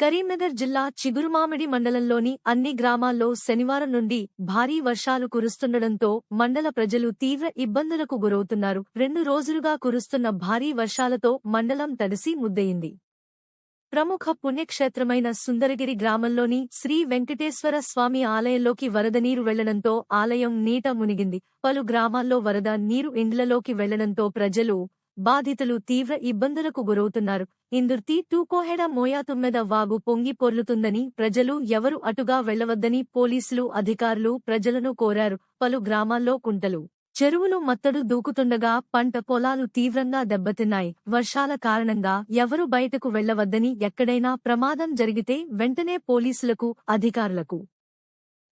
కరీంనగర్ జిల్లా చిగురుమామిడి మండలంలోని అన్ని గ్రామాల్లో శనివారం నుండి భారీ వర్షాలు కురుస్తుండటంతో మండల ప్రజలు తీవ్ర ఇబ్బందులకు గురవుతున్నారు. రెండు రోజులుగా కురుస్తున్న భారీ వర్షాలతో మండలం తడిసి ముద్దయింది. ప్రముఖ పుణ్యక్షేత్రమైన సుందరగిరి గ్రామంలోని శ్రీ వెంకటేశ్వర స్వామి ఆలయంలోకి వరద నీరు వెళ్ళడంతో ఆలయం నీట మునిగింది. పలు గ్రామాల్లో వరద నీరు ఇండ్లలోకి వెళ్ళడంతో ప్రజలు బాధితులు తీవ్ర ఇబ్బందులకు గురవుతున్నారు. ఇందుర్తి టూకోహెడ మోయాతుమ్మెద వాగు పొంగి పొర్లుతుందని ప్రజలు ఎవరు అటుగా వెళ్ళవద్దని పోలీసులు అధికారులు ప్రజలను కోరారు. పలు గ్రామాల్లో కుంటలు చెరువులు మత్తడు దూకుతుండగా పంట పొలాలు తీవ్రంగా దెబ్బతిన్నాయి. వర్షాల కారణంగా ఎవరు బయటకు వెళ్ళవద్దని ఎక్కడైనా ప్రమాదం జరిగితే వెంటనే పోలీసులకు అధికారులకు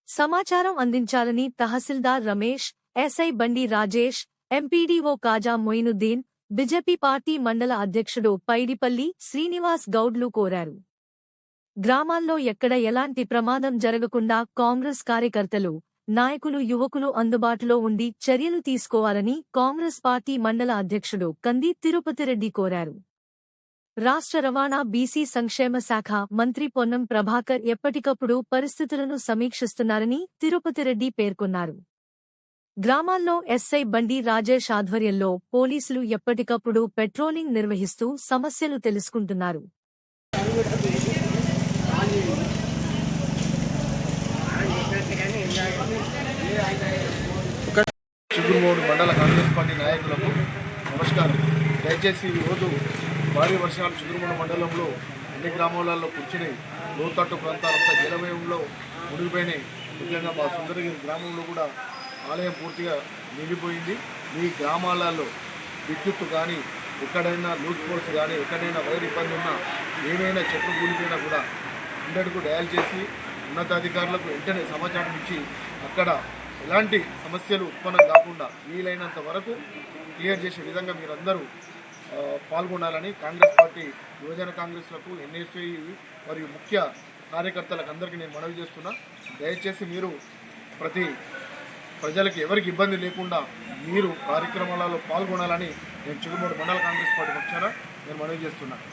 సమాచారం అందించాలని tahsildar Ramesh SI Bandi Rajesh MPDO Kaja Moinuddin BJP party మండల అధ్యక్షుడు పైడిపల్లి శ్రీనివాస్ గౌడ్లు కోరారు. గ్రామాల్లో ఎక్కడ ఎలాంటి ప్రమాదం జరగకుండా కాంగ్రెస్ కార్యకర్తలు నాయకులు యువకులు అందుబాటులో ఉండి చర్యలు తీసుకోవాలని కాంగ్రెస్ పార్టీ మండల అధ్యక్షుడు కంది తిరుపతిరెడ్డి కోరారు. రాష్ట్ర రవాణా బీసీ సంక్షేమ శాఖ మంత్రి పొన్నం ప్రభాకర్ ఎప్పటికప్పుడు పరిస్థితులను సమీక్షిస్తున్నారని తిరుపతిరెడ్డి పేర్కొన్నారు. గ్రామాల్లో ఎస్ఐ బండి రాజేష్ ఆధ్వర్యంలో పోలీసులు ఎప్పటికప్పుడు పెట్రోలింగ్ నిర్వహిస్తూ సమస్యలు తెలుసుకుంటున్నారు. మండల కాంగ్రెస్ పార్టీ నాయకులకు నమస్కారం. దయచేసి ఈరోజు భారీ వర్షాలు చిగురుమూడు మండలంలో అన్ని గ్రామాలలో కూర్చుని లోతట్టు ప్రాంతాలంతా జలమయంలో మునిగిపోయినాయి. ముఖ్యంగా మా సుందరగిరి గ్రామంలో కూడా ఆలయం పూర్తిగా నిండిపోయింది. మీ గ్రామాలలో విద్యుత్తు కానీ ఎక్కడైనా లూజ్ పోల్స్ కానీ ఎక్కడైనా వైర్ ఇబ్బంది ఉన్నా ఏమైనా చెట్లు కూలిపోయినా కూడా అందరికీ డయల్ చేసి ఉన్నతాధికారులకు వెంటనే సమాచారం ఇచ్చి అక్కడ ఎలాంటి సమస్యలు ఉత్పన్నం కాకుండా వీలైనంత వరకు క్లియర్ చేసే విధంగా మీరందరూ పాల్గొనాలని కాంగ్రెస్ పార్టీ యువజన కాంగ్రెస్లకు ఎన్ఎస్ఐ మరియు ముఖ్య కార్యకర్తలకు అందరికీ నేను మనవి చేస్తున్నా. దయచేసి మీరు ప్రతి ప్రజలకు ఎవరికి ఇబ్బంది లేకుండా మీరు కార్యక్రమాలలో పాల్గొనాలని నేను చిగుమూడు మండల కాంగ్రెస్ పార్టీ పక్షాన నేను మనవి చేస్తున్నాను